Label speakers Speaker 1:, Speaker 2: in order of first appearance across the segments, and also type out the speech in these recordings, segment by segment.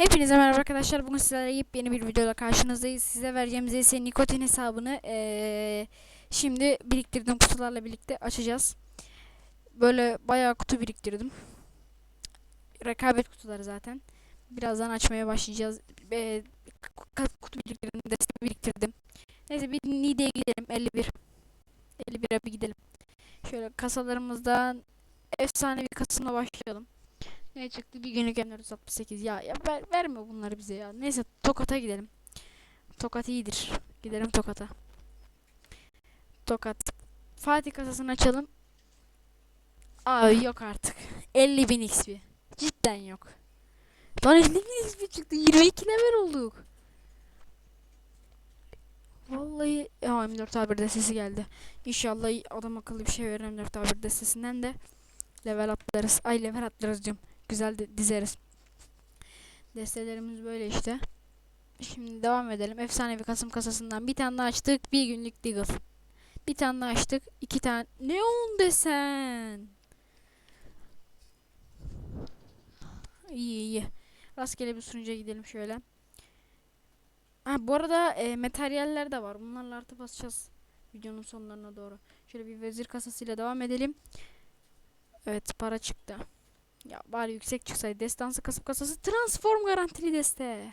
Speaker 1: Hepinize merhaba arkadaşlar. Bugün sizlerle yepyeni bir videoda karşınızdayız. Size vereceğim ZS Nikotin hesabını eee, şimdi biriktirdiğim kutularla birlikte açacağız. Böyle bayağı kutu biriktirdim. Rekabet kutuları zaten. Birazdan açmaya başlayacağız. Kaç kutu biriktirdim, destek biriktirdim. Neyse bir Nide'ye gidelim. 51. 51'e bir gidelim. Şöyle kasalarımızdan efsane bir kasımla başlayalım. Ne çıktı? Bir günlük M468. Ya, ya ver, verme bunları bize ya. Neyse Tokat'a gidelim. Tokat iyidir. Gidelim Tokat'a. Tokat. Fatih kasasını açalım. Abi yok artık. 50 bin XP. Cidden yok. Lan 50 bin XP çıktı. 22 level olduk. Vallahi ya M4 A1 destesi geldi. İnşallah adam akıllı bir şey verir M4 A1 destesinden de level atlarız. Ay level atlarız diyorum güzel de dizeriz. Destelerimiz böyle işte. Şimdi devam edelim. Efsane bir Kasım kasasından bir tane açtık. Bir günlük Deagle. Bir tane açtık. iki tane. Neon desen. İyi iyi. Rastgele bir sunucuya gidelim şöyle. Ha, bu arada e, materyaller de var. Bunlarla artı basacağız. Videonun sonlarına doğru. Şöyle bir vezir kasasıyla devam edelim. Evet para çıktı. Ya bari yüksek çıksaydı. Destansı kasıp kasası transform garantili deste.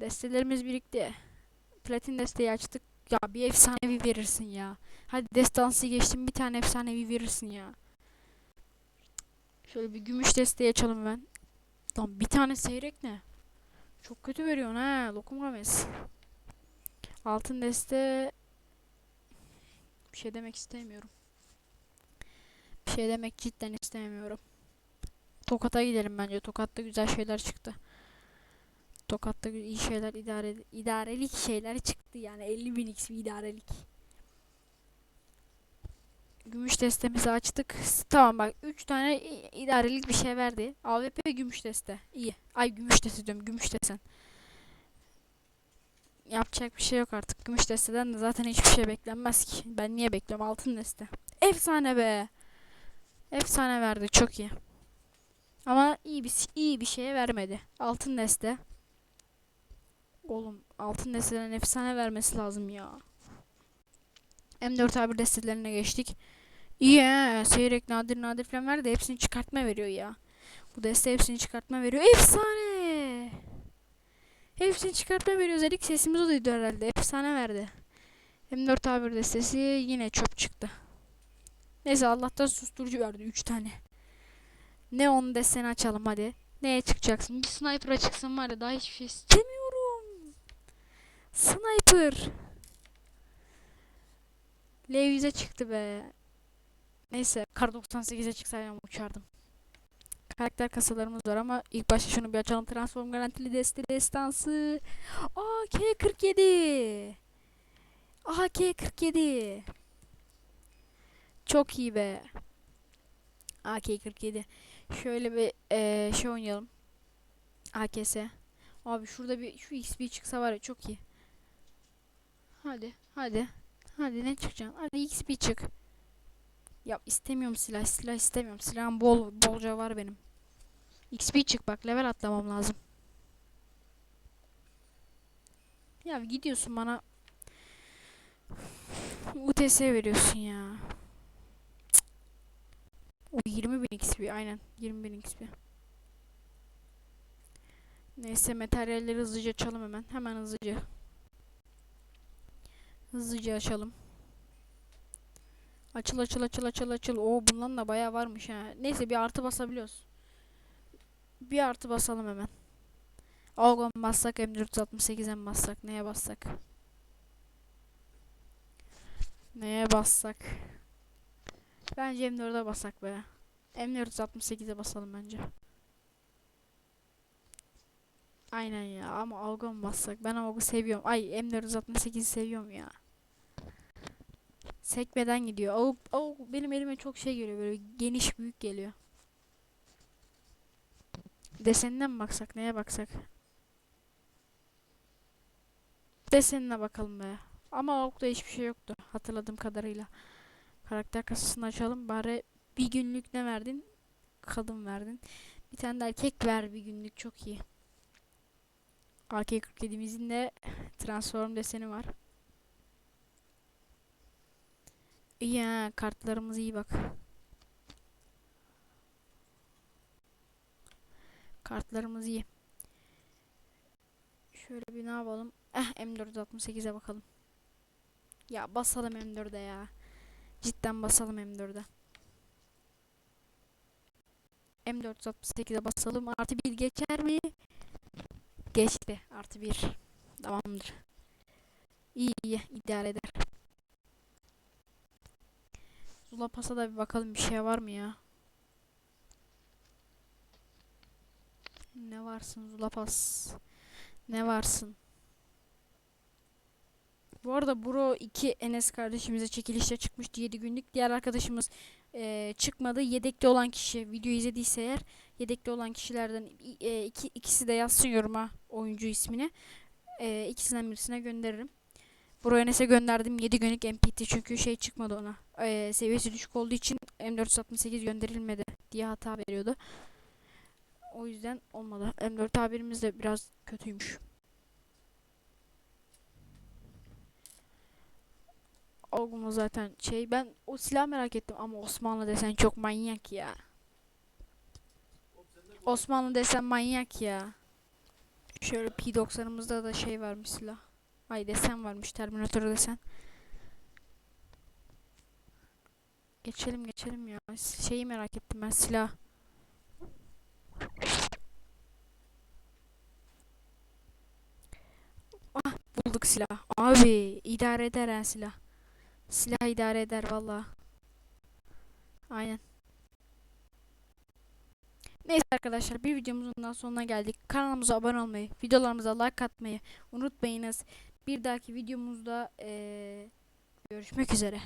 Speaker 1: Destelerimiz birikti. Platin desteği açtık. Ya bir efsanevi verirsin ya. Hadi destansı geçtim bir tane efsanevi verirsin ya. Şöyle bir gümüş desteği açalım ben. Lan bir tane seyrek ne? Çok kötü veriyorsun ha. Lokum Rames. Altın deste bir şey demek istemiyorum. Bir şey demek cidden istemiyorum. Tokat'a gidelim bence. Tokat'ta güzel şeyler çıktı. Tokat'ta iyi şeyler idare idarelik şeyler çıktı yani 50 bin x idarelik. Gümüş destemizi açtık. Tamam bak 3 tane idarelik bir şey verdi. AWP gümüş deste. İyi. Ay gümüş deste diyorum. Gümüş desen. Yapacak bir şey yok artık. Gümüş desteden de zaten hiçbir şey beklenmez ki. Ben niye bekliyorum? Altın deste. Efsane be. Efsane verdi. Çok iyi. Ama iyi bir iyi bir şeye vermedi. Altın deste. Oğlum altın desteden efsane vermesi lazım ya. M4 A1 destelerine geçtik. İyi. Seyrek nadir nadir falan verdi. Hepsini çıkartma veriyor ya. Bu deste hepsini çıkartma veriyor. Efsane. Hepsini çıkartma veriyor. Özellikle sesimiz o duydu herhalde. Efsane verdi. M4 A1 destesi yine çöp çıktı. Neyse Allah'tan susturucu verdi 3 tane. Neon deseni açalım hadi. Neye çıkacaksın? Bir sniper'a çıksın var ya daha hiçbir şey istemiyorum. Sniper. L100'e çıktı be. Neyse kar 98'e çıksaydım uçardım. Karakter kasalarımız var ama ilk başta şunu bir açalım. Transform garantili deste destansı. AK-47. AK-47. Çok iyi be. AK-47. Şöyle bir eee şey oynayalım. AKS. Abi şurada bir şu XP çıksa var ya çok iyi. Hadi hadi. Hadi ne çıkacaksın? Hadi XP çık. Ya istemiyorum silah. Silah istemiyorum. Silahım bol bolca var benim. XP çık bak level atlamam lazım. Ya gidiyorsun bana UTS veriyorsun ya. O 20 bin XP aynen 20 bin XP. Neyse materyalleri hızlıca açalım hemen. Hemen hızlıca. Hızlıca açalım. Açıl açıl açıl açıl açıl. Oo bundan da bayağı varmış ha. Neyse bir artı basabiliyoruz. Bir artı basalım hemen. Algon bassak M468'e mi bassak? Neye bassak? Neye bassak? Bence M4'e basak be. M468'e basalım bence. Aynen ya ama Alg'a mı bassak? Ben Alg'ı seviyorum. Ay M468'i seviyorum ya. Sekmeden gidiyor. Avuk, avuk benim elime çok şey geliyor böyle geniş büyük geliyor. Desenine mi baksak? Neye baksak? Desenine bakalım be. Ama Avuk'ta hiçbir şey yoktu hatırladığım kadarıyla. Karakter kasasını açalım. Bari bir günlük ne verdin? Kadın verdin. Bir tane de erkek ver bir günlük çok iyi. AK-47'mizin de transform deseni var. İyi kartlarımız iyi bak. Kartlarımız iyi. Şöyle bir ne yapalım? Eh M468'e bakalım. Ya basalım M4'e ya. Cidden basalım M4'e. M468'e basalım. Artı bir geçer mi? Geçti. Artı bir. Tamamdır. İyi iyi. idare eder. Zula Pas'a da bir bakalım bir şey var mı ya? Ne varsın Zula Pas? Ne varsın? Bu arada Bro 2 Enes kardeşimize çekilişte çıkmıştı 7 günlük. Diğer arkadaşımız eee, çıkmadı. Yedekte olan kişi video izlediyse eğer yedekte olan kişilerden e, iki, ikisi de yazsın yoruma oyuncu ismini. Eee ikisinden birisine gönderirim. Bro Enes'e gönderdim 7 günlük MPT çünkü şey çıkmadı ona. Eee, seviyesi düşük olduğu için M468 gönderilmedi diye hata veriyordu. O yüzden olmadı. M4 tabirimiz de biraz kötüymüş. Olgun zaten şey ben o silah merak ettim ama Osmanlı desen çok manyak ya. Osmanlı desen manyak ya. Şöyle P90'ımızda da şey varmış silah. Ay desen varmış Terminator desen. Geçelim geçelim ya. Şeyi merak ettim ben silah. Ah bulduk silah. Abi idare eder silah. Silah idare eder valla. Aynen. Neyse arkadaşlar bir videomuzun daha sonuna geldik. Kanalımıza abone olmayı, videolarımıza like atmayı unutmayınız. Bir dahaki videomuzda eee görüşmek üzere.